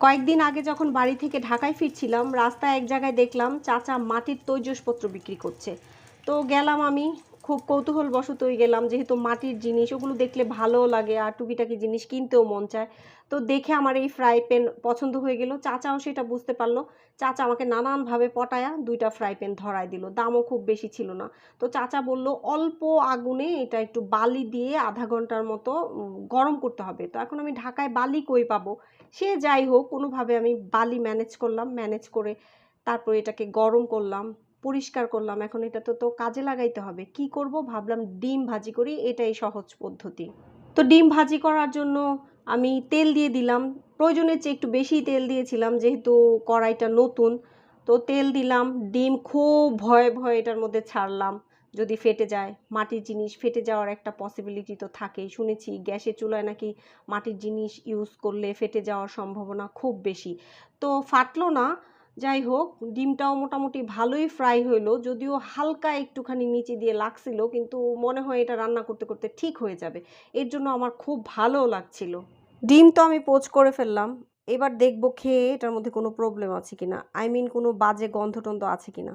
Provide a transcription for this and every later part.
কয়েকদিন আগে যখন বাড়ি থেকে ঢাকায় ফিরছিলাম, রাস্তায় এক জায়গায় দেখলাম চাচা মাটির তৈজসপত্র বিক্রি করছে। তো গেলাম আমি খুব কৌতূহলবশতই গেলাম, যেহেতু মাটির জিনিস, ওগুলো দেখলে ভালোও লাগে আর টুকিটাকি জিনিস কিনতেও মন চায়। তো দেখে আমার এই ফ্রাই প্যান পছন্দ হয়ে গেল। চাচাও সেটা বুঝতে পারল। চাচা আমাকে নানানভাবে পটায়া দুইটা ফ্রাই প্যান ধরায় দিল। দামও খুব বেশি ছিল না। তো চাচা বলল, অল্প আগুনে এটা একটু বালি দিয়ে আধা ঘণ্টার মতো গরম করতে হবে। তো এখন আমি ঢাকায় বালি কই পাবো? সে যাই হোক, কোনোভাবে আমি বালি ম্যানেজ করলাম। ম্যানেজ করে তারপর এটাকে গরম করলাম। পরিষ্কার করলাম, এখন এটা তো তো কাজে লাগাইতে হবে। কি করব? ভাবলাম ডিম ভাজি করি, এটাই সহজ পদ্ধতি। তো ডিম ভাজি করার জন্য আমি তেল দিয়ে দিলাম। প্রয়োজনের চেয়ে একটু বেশি তেল দিয়েছিলাম, যেহেতু কড়াইটা নতুন। তো তেল দিলাম, ডিম খুব ভয়ে ভয়ে এটার মধ্যে ছাড়লাম। যদি ফেটে যায়, মাটির জিনিস ফেটে যাওয়ার একটা পসিবিলিটি তো থাকেই। শুনেছি গ্যাসের চুলায় নাকি মাটির জিনিস ইউজ করলে ফেটে যাওয়ার সম্ভাবনা খুব বেশি। তো ফাটলো না যাই হোক, ডিমটাও মোটামুটি ভালোই ফ্রাই হইল, যদিও হালকা একটুখানি নিচে দিয়ে লাগছিল, কিন্তু মনে হয় এটা রান্না করতে করতে ঠিক হয়ে যাবে। এর জন্য আমার খুব ভালো লাগছিল। ডিম তো আমি পোচ করে ফেললাম, এবার দেখব খেয়ে এটার মধ্যে কোনো প্রবলেম আছে কিনা আই মিন কোনো বাজে গন্ধ টন্ধ আছে কিনা।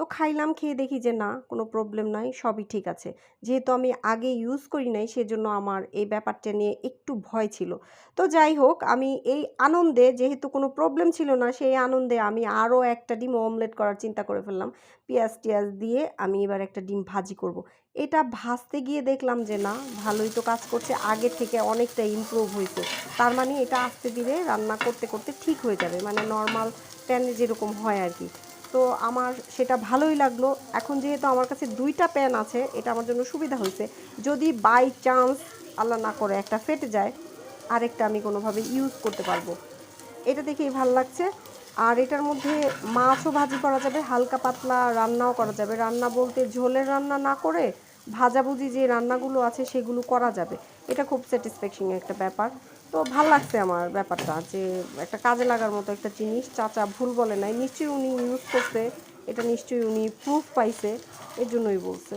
তো খাইলাম, খেয়ে দেখি যে না, কোনো প্রবলেম নাই, সবই ঠিক আছে। যেহেতু আমি আগে ইউজ করি নাই, সেজন্য আমার এই ব্যাপারটা নিয়ে একটু ভয় ছিল। তো যাই হোক, আমি এই আনন্দে, যেহেতু কোনো প্রবলেম ছিল না, সেই আনন্দে আমি আরও একটা ডিম অমলেট করার চিন্তা করে ফেললাম। পেঁয়াজ টিয়াজ দিয়ে আমি এবার একটা ডিম ভাজি করব। এটা ভাজতে গিয়ে দেখলাম যে না, ভালোই তো কাজ করছে, আগে থেকে অনেকটা ইমপ্রুভ হয়েছে। তার মানে এটা আস্তে ধীরে রান্না করতে করতে ঠিক হয়ে যাবে। মানে নর্মাল প্যানে যেরকম হয় আর কি। তো আমার সেটা ভালোই লাগল। এখন যেহেতু আমার কাছে দুইটা প্যান আছে, এটা আমার জন্য সুবিধা হয়েছে। যদি বাই চান্স আল্লাহ না করে একটা ফেটে যায়, আরেকটা আমি কোনোভাবে ইউজ করতে পারব। এটা দেখেই ভালো লাগছে। আর এটার মধ্যে মাছও ভাজি করা যাবে, হালকা পাতলা রান্নাও করা যাবে। রান্না বলতে ঝোলের রান্না না করে ভাজাভুজি যে রান্নাগুলো আছে সেগুলো করা যাবে। এটা খুব স্যাটিসফ্যাকশন একটা ব্যাপার। তো ভালো লাগছে আমার ব্যাপারটা যে একটা কাজে লাগার মতো একটা জিনিস। চাচা ভুল বলে নাই, নিশ্চয়ই উনি ইউজ করছে। এটা নিশ্চয়ই উনি প্রুফ পাইছে, এর জন্যই বলছে।